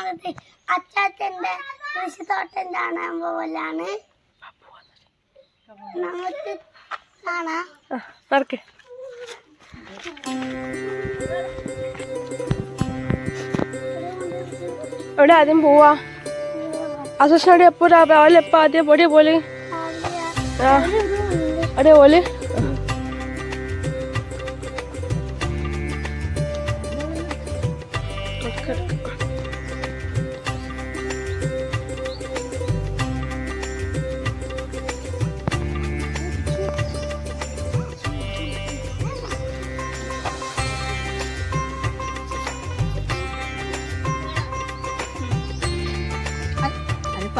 പോകുന്നത് അച്ചാച്ചന്റെ കൃഷിത്തോട്ടം കാണാൻ പോവലാണ്. നമുക്ക് കാണാം. നടക്ക്. എവിടെ ആദ്യം പോവാ? അസോസിനോട് എപ്പോഴാ രാവിലെ എപ്പോ ആദ്യം പൊടി പോലെ? ആ അടെ പോലെ?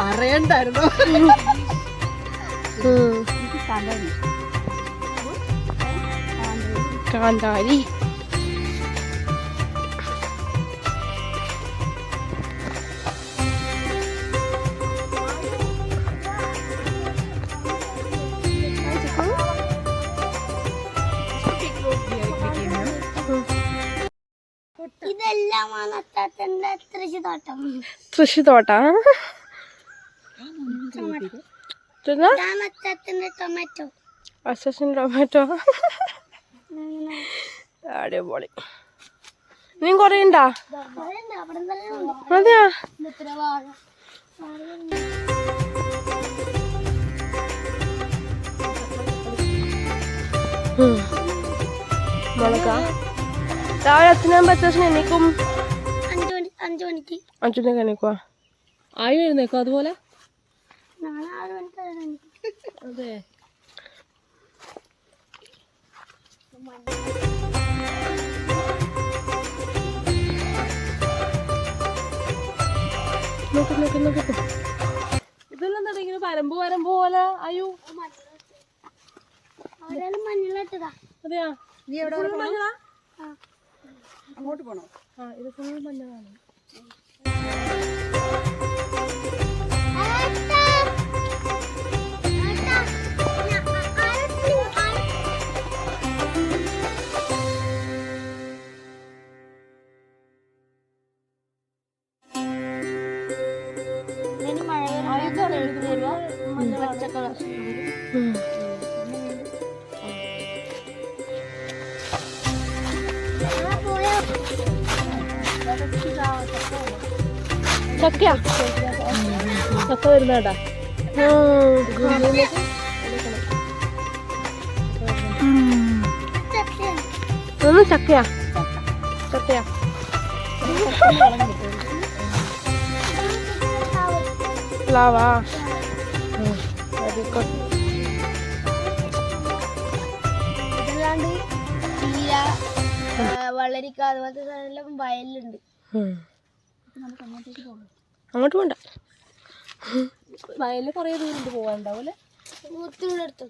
പറയണ്ടായിരുന്നു. കാന്താരി. ഇതെല്ലാമാണ് അച്ചാച്ചന്റെ കൃഷിത്തോട്ടം ഇതാണ് അച്ചാച്ചന്റെ ടൊമാറ്റോ അടിപൊളി. നീ കൊറേ ഉണ്ടാ. അതെയാ. മുളക? രാവിലെ എത്തിനാകുമ്പോ അത്യാവശ്യം എണീക്കും. അഞ്ചു മണിക്ക് അഞ്ചു മണിക്ക്. എണീക്കുവാ. ആയി വരുന്നേക്കോ അതുപോലെ നാളെ ആറ് മണിക്ക് എണീക്കും. അതെ. നോക്ക് നോക്ക് നോക്ക്. ഇതെല്ലാം എന്താ ഇങ്ങനെ വരമ്പ് വരമ്പ് പോലെ? അയ്യോ. അതെയാ? മഞ്ഞളാ? അങ്ങോട്ട് പോണോ? ആ ഇത് ഫുൾ മഞ്ഞളാണ്. പച്ച കളർ. ചക്കയാ. ചക്ക വരുന്നേട്ടാ. ഒന്ന് ചക്കയാ ചക്കയാ പ്ലാവാ ഗുഡ് ഇതല്ലാണ്ട് ചീര വളരിക്ക അതുപോലത്തെ സാധനം വയലുണ്ട് അങ്ങോട്ട് പോണ്ട. വയലിൽ കുറേ ദൂരം പോകാനുണ്ടാവൂലെ മൂത്തിവിടെ എടുത്തു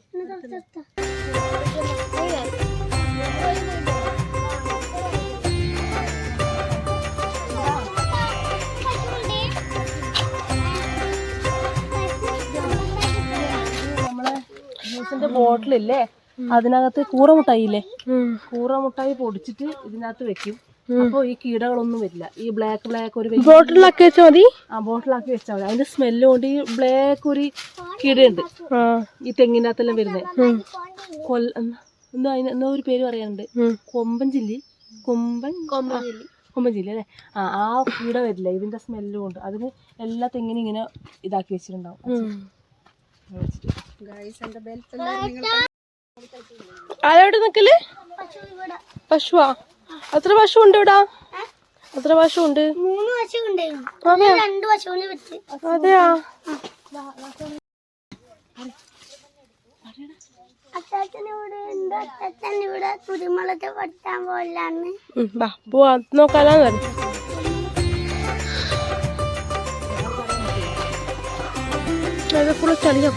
ബോട്ടിലില്ലേ? അതിനകത്ത് കൂറ മുട്ടായില്ലേ ഉം. കൂറ മുട്ടായി പൊടിച്ചിട്ട് ഇതിനകത്ത് വെക്കും. അപ്പോൾ ഈ കീടകളൊന്നും വരില്ല. ഈ ബ്ലാക്ക് ബ്ലാക്ക് ഒരു ബോട്ടിലാക്കി വെച്ചാൽ മതി? ആ ബോട്ടിലാക്കി വെച്ചാൽ മതി. അതിന്റെ സ്മെല്ല് കൊണ്ട് ഈ ബ്ലാക്ക് ഒരു കീടയുണ്ട്. ഈ തെങ്ങിനകത്തെല്ലാം വരുന്നത് കൊല്ല എന്താ അതിന് എന്താ ഒരു പേര് പറയാനുണ്ട്. കൊമ്പൻ ചില്ലി. കൊമ്പൻ കൊമ്പൻ ചില്ലി. അല്ലേ? ആ ആ കീട വരില്ല. ഇതിന്റെ സ്മെല്ലും ഉണ്ട് അതിന് എല്ലാ തെങ്ങിനും ഇങ്ങനെ ഇതാക്കി വെച്ചിട്ടുണ്ടാവും. ആരോട് നിക്കൽ? പശുവാ. എത്ര പശു ഉണ്ട് ഇവിടെ? അത്ര പശു ഉണ്ട് അതെയാ? രണ്ട് പശുവിനെ വെച്ച് അതെയാ? അച്ചാച്ചൻ ഇവിടെ ഉണ്ട്. അച്ചാച്ചൻ ഇവിടെ കുരുമുളക് പോലാണ്. പോവാ. നോക്കാലാന്ന് അത് ഫുള്ള് ചളിയാ.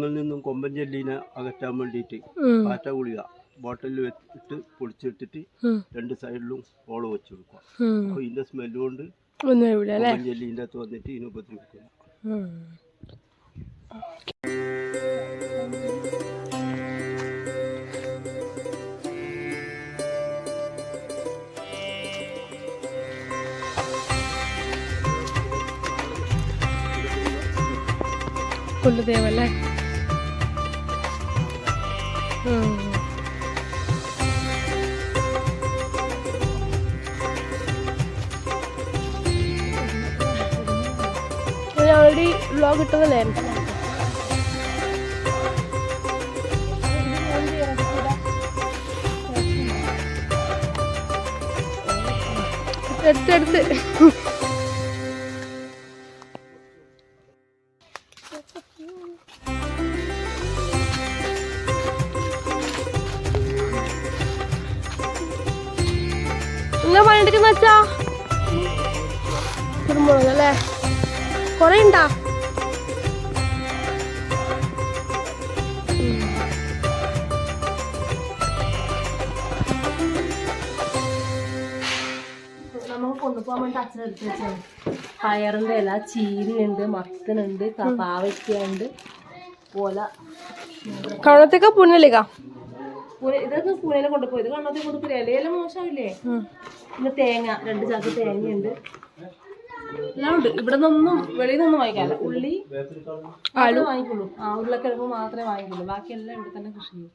രോഗങ്ങളിൽ നിന്നും കൊമ്പൻ ചെല്ലിനെ അകറ്റാൻ വേണ്ടിയിട്ട് പാറ്റ ഗുളിക ബോട്ടിലിൽ വെച്ചിട്ട് പൊടിച്ചെടുത്തിട്ട് രണ്ട് സൈഡിലും ഓള വെച്ച് കൊടുക്കുക. അപ്പൊ ഇതിന്റെ സ്മെല്ല് കൊണ്ട് കൊമ്പൻ ചെല്ലിന്റെ അകത്ത് വന്നിട്ട് ഇതിനെ ഉപദ്രവിക്കുക കൊണ്ടുതേവല്ലേ ഓൾറെഡി വ്ലോഗ് ഇട്ടതല്ലേ? എടുത്തെടുത്ത് നിങ്ങൾ പണിയെടുക്കുന്ന വെച്ചാ? കുരുമുളക് അല്ലേ കൊറേ ഉണ്ടാ പയറിന്റെ ഇല ചീരയുണ്ട് മത്തനുണ്ട് പാവയ്ക്കുണ്ട് പോല കവണത്തേക്ക പുന്നലേക്കാ പൂനെ- ഇതൊക്കെ പൂനെയിൽ കൊണ്ടുപോയി ഇത് കണ്ണത്തിൽ കൊടുക്കില്ല ഇലയെല്ലാം മോശമാവില്ലേ പിന്നെ തേങ്ങ രണ്ട് ചാക്ക് തേങ്ങയുണ്ട്. എല്ലാം ഉണ്ട്. ഇവിടെ നിന്നൊന്നും വെളിയിൽ നിന്നും വാങ്ങിക്കാല്ല ഉള്ളി വാങ്ങിക്കുള്ളൂ. ആ ഉരുളക്കിഴങ്ങ് മാത്രമേ വാങ്ങിക്കുള്ളൂ. ബാക്കിയെല്ലാം ഇവിടെ തന്നെ കൃഷി ചെയ്യും.